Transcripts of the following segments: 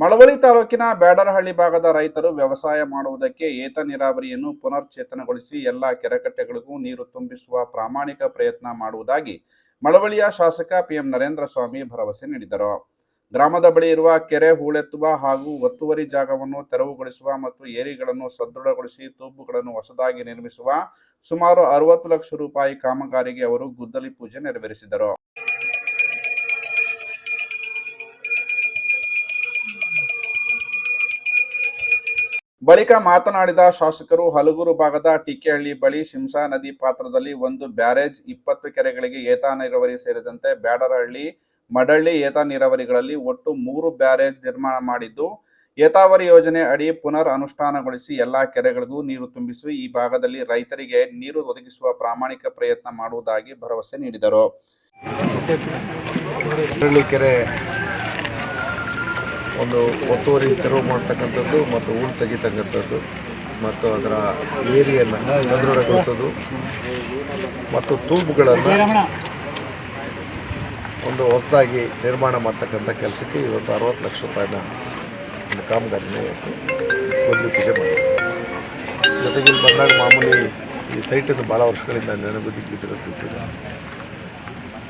ಮಳವಳ್ಳಿ ತಾಲೂಕಿನ ಬ್ಯಾಡರಹಳ್ಳಿ ಭಾಗದ ರೈತರು ವ್ಯವಸಾಯ ಮಾಡುವುದಕ್ಕೆ ಏತ ನೀರಾವರಿಯನ್ನು ಪುನರ್ಚೇತನಗೊಳಿಸಿ ಎಲ್ಲಾ ಕೆರೆಕಟ್ಟೆಗಳಿಗೂ ನೀರು ತುಂಬಿಸುವ ಪ್ರಾಮಾಣಿಕ ಪ್ರಯತ್ನ ಮಾಡುವುದಾಗಿ ಮಳವಳ್ಳಿಯ ಶಾಸಕ ಪಿಎಂ ನರೇಂದ್ರ ಸ್ವಾಮಿ ಭರವಸೆ ನೀಡಿದರು. ಗ್ರಾಮದ ಬಳಿ ಇರುವ ಕೆರೆ ಹೂಳೆತ್ತುವ ಹಾಗೂ ಒತ್ತುವರಿ ಜಾಗವನ್ನು ತೆರವುಗೊಳಿಸುವ ಮತ್ತು ಏರಿಗಳನ್ನು ಸದೃಢಗೊಳಿಸಿ ತೂಬುಗಳನ್ನು ಹೊಸದಾಗಿ ನಿರ್ಮಿಸುವ ಸುಮಾರು ಅರವತ್ತು ಲಕ್ಷ ರೂಪಾಯಿ ಕಾಮಗಾರಿಗೆ ಅವರು ಗುದ್ದಲಿ ಪೂಜೆ ನೆರವೇರಿಸಿದರು. ಬಳಿಕ ಮಾತನಾಡಿದ ಶಾಸಕರು, ಹಲಗೂರು ಭಾಗದ ಟಿಕೆಹಳ್ಳಿ ಬಳಿ ಶಿಂಸಾ ನದಿ ಪಾತ್ರದಲ್ಲಿ ಒಂದು ಬ್ಯಾರೇಜ್ ಇಪ್ಪತ್ತು ಕೆರೆಗಳಿಗೆ ಏತ ನೀರಾವರಿ ಸೇರಿದಂತೆ ಬ್ಯಾಡರಹಳ್ಳಿ, ಮಡಳ್ಳಿ ಏತ ನೀರಾವರಿಗಳಲ್ಲಿ ಒಟ್ಟು ಮೂರು ಬ್ಯಾರೇಜ್ ನಿರ್ಮಾಣ ಮಾಡಿದ್ದು, ಏತಾವರಿ ಯೋಜನೆ ಅಡಿ ಪುನರ್ ಅನುಷ್ಠಾನಗೊಳಿಸಿ ಎಲ್ಲಾ ಕೆರೆಗಳಿಗೂ ನೀರು ತುಂಬಿಸಿ ಈ ಭಾಗದಲ್ಲಿ ರೈತರಿಗೆ ನೀರು ಒದಗಿಸುವ ಪ್ರಾಮಾಣಿಕ ಪ್ರಯತ್ನ ಮಾಡುವುದಾಗಿ ಭರವಸೆ ನೀಡಿದರು. ಕೆರೆ ಒಂದು ಒತ್ತುವರಿ ತೆರವು ಮಾಡ್ತಕ್ಕಂಥದ್ದು ಮತ್ತು ಊರು ತೆಗಿತಕ್ಕಂಥದ್ದು ಮತ್ತು ಅದರ ಏರಿಯನ್ನು ಸದೃಢಗೊಳಿಸೋದು ಮತ್ತು ತೂಬುಗಳನ್ನು ಒಂದು ಹೊಸದಾಗಿ ನಿರ್ಮಾಣ ಮಾಡ್ತಕ್ಕಂಥ ಕೆಲಸಕ್ಕೆ ಇವತ್ತು ಅರವತ್ತು ಲಕ್ಷ ರೂಪಾಯಿನ ಒಂದು ಕಾಮಗಾರಿನ ಇವತ್ತು ಒಂದು ಪೂಜೆ ಮಾಡಿದೆ ಜೊತೆಗೆ ಇಲ್ಲಿ ಬಂದಾಗ ಮಾಮೂಲಿ ಈ ಸೈಟನ್ನು ಭಾಳ ವರ್ಷಗಳಿಂದ ನೆನಪು ಗೊತ್ತಿದೆ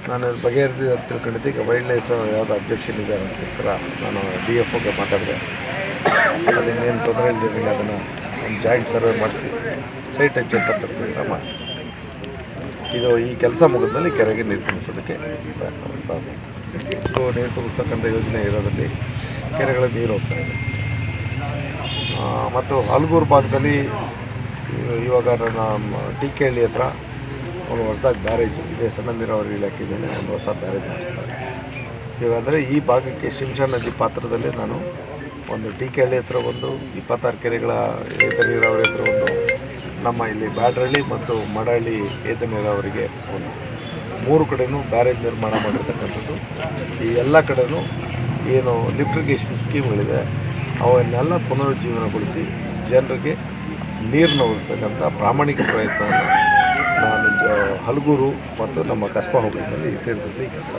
ನಾನು ಬಗೆಹರಿದಿದೆ ಅಂತ ತಿಳ್ಕೊಂಡಿದ್ದೆ. ಈಗ ವೈಲ್ಡ್ ಲೈಫ್ ಯಾವುದು ಅಬ್ಜೆಕ್ಷನ್ ಇದೆ ಅದಕ್ಕೋಸ್ಕರ ನಾನು ಡಿ ಎಫ್ ಓಗೆ ಮಾತಾಡಿದೆ. ಏನು ತೊಂದರೆ ಇಲ್ದಿದ್ದಂಗೆ ಅದನ್ನು ಒಂದು ಜಾಯಿಂಟ್ ಸರ್ವೆ ಮಾಡಿಸಿ ಸೈಟ್ ಹೆಚ್ಚು ಪ್ರಕ್ರಿಯೆ ಮಾಡಿ ಇದು ಈ ಕೆಲಸ ಮುಗಿದ್ಮೇಲೆ ಕೆರೆಗೆ ನೀರು ತುಂಬಿಸೋದಕ್ಕೆ. ಇದು ನೀರು ತುಂಬಿಸ್ತಕ್ಕಂಥ ಯೋಜನೆ ಇರೋದ್ರಲ್ಲಿ ಕೆರೆಗಳಿಗೆ ನೀರು ಹೋಗ್ತಾ ಇದೆ. ಮತ್ತು ಹಲಗೂರು ಭಾಗದಲ್ಲಿ ಇವಾಗ ನನ್ನ ಟಿ ಕೆ ಹಳ್ಳಿ ಹತ್ರ ಒಂದು ಹೊಸದಾಗಿ ಬ್ಯಾರೇಜ್ ಇದೆ ಸಣ್ಣ ನೀರಾವರಿ ಇಲಾಖೆ ಒಂದು ಹೊಸ ಬ್ಯಾರೇಜ್ ಮಾಡಿಸ್ತಾರೆ ಇವಾಗಂದರೆ ಈ ಭಾಗಕ್ಕೆ ಶಿಂಷಾ ನದಿ ಪಾತ್ರದಲ್ಲಿ ನಾನು ಒಂದು ಟಿ ಕೆ ಹಳ್ಳಿ ಹತ್ರ ಒಂದು ಇಪ್ಪತ್ತಾರು ಕೆರೆಗಳ ಏತ ನೀರಾವರಿ ಹತ್ರ ಒಂದು ನಮ್ಮ ಇಲ್ಲಿ ಬ್ಯಾಡ್ರಳ್ಳಿ ಮತ್ತು ಮಡಹಳ್ಳಿ ಏತ ನೀರಾವರಿಗೆ ಒಂದು ಮೂರು ಕಡೆನೂ ಬ್ಯಾರೇಜ್ ನಿರ್ಮಾಣ ಮಾಡಿರ್ತಕ್ಕಂಥದ್ದು. ಈ ಎಲ್ಲ ಕಡೆಯೂ ಏನು ಲಿಫ್ಟಿಗೇಷನ್ ಸ್ಕೀಮ್ಗಳಿದೆ, ಅವನ್ನೆಲ್ಲ ಪುನರುಜ್ಜೀವನಗೊಳಿಸಿ ಜನರಿಗೆ ನೀರನ್ನ ಉಳಿಸ್ತಕ್ಕಂಥ ಪ್ರಾಮಾಣಿಕ ಪ್ರಯತ್ನವನ್ನು ನಾನು ಹಲಗೂರು ಮತ್ತು ನಮ್ಮ ಕಸ್ಬಾ ಹೋಬಳಿನಲ್ಲಿ ಸೇರಿದಂತೆ ಈ ಕೆಲಸ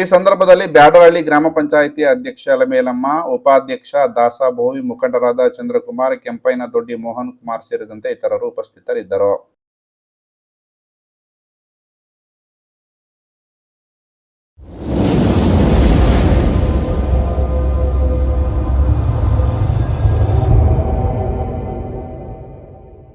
ಈ ಸಂದರ್ಭದಲ್ಲಿ ಬ್ಯಾಡರಹಳ್ಳಿ ಗ್ರಾಮ ಪಂಚಾಯಿತಿ ಅಧ್ಯಕ್ಷ ಅಲಮೇಲಮ್ಮ, ಉಪಾಧ್ಯಕ್ಷ ದಾಸ ಭೋವಿ ಮುಖಂಡರಾದ ಚಂದ್ರಕುಮಾರ್ ಕೆಂಪೈನ ದೊಡ್ಡಿ ಮೋಹನ್ ಕುಮಾರ್ ಸೇರಿದಂತೆ ಇತರರು ಉಪಸ್ಥಿತರಿದ್ದರು.